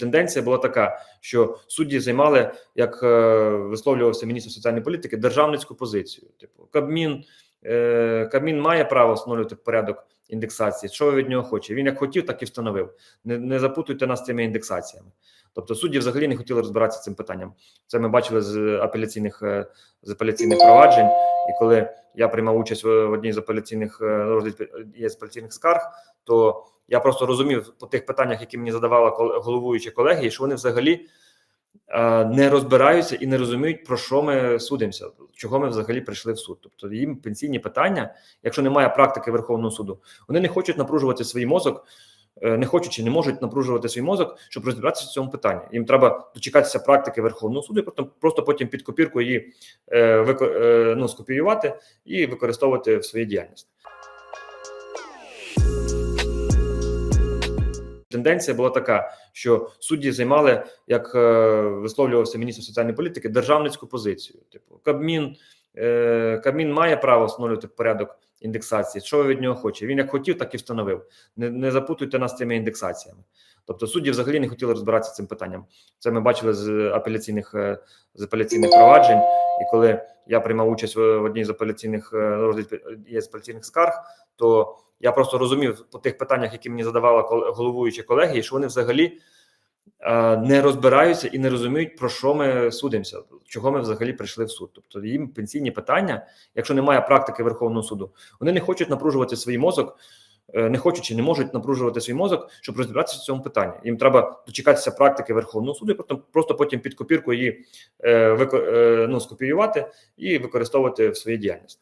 Тенденція була така, що судді займали, як е, висловлювався міністр соціальної політики, державницьку позицію. Типу, Кабмін, е, Кабмін має право встановлювати порядок індексації. Що ви від нього хоче? Він як хотів, так і встановив. Не, не запутуйте нас цими індексаціями. Тобто судді взагалі не хотіли розбиратися цим питанням. Це ми бачили з апеляційних е, з апеляційних проваджень. І коли я приймав участь в одній з апеляційних розгляд апеляційних скарг, то я просто розумів по тих питаннях, які мені задавала головуючі колеги, що вони взагалі е, не розбираються і не розуміють, про що ми судимося, чого ми взагалі прийшли в суд. Тобто їм пенсійні питання, якщо немає практики Верховного суду, вони не хочуть напружувати свій мозок. е, Не хочуть чи не можуть напружувати свій мозок, щоб розібратися в цьому питанні. Їм треба дочекатися практики Верховного суду, і просто, просто потім під копірку її е, е, ну, скопіювати і використовувати в своїй діяльності. Тенденція була така, що судді займали, як е, висловлювався міністр соціальної політики, державницьку позицію. Типу, Кабмін, е, Кабмін має право встановлювати порядок індексації. Що ви від нього хоче? Він як хотів, так і встановив. Не, не запутуйте нас цими індексаціями. Тобто судді взагалі не хотіли розбиратися цим питанням. Це ми бачили з апеляційних е, з апеляційних проваджень. І коли я приймав участь в одній з апеляційних е, розгляд з апеляційних скарг, то я просто розумів по тих питаннях, які мені задавала кол- головуючі колеги, що вони взагалі е, не розбираються і не розуміють, про що ми судимося, чого ми взагалі прийшли в суд. Тобто їм пенсійні питання, якщо немає практики Верховного суду, вони не хочуть напружувати свій мозок. Е, Не хочуть чи не можуть напружувати свій мозок, щоб розібратися в цьому питанні. Їм треба дочекатися практики Верховного суду, і просто, просто потім під копірку її е, е, ну, скопіювати і використовувати в своїй діяльності.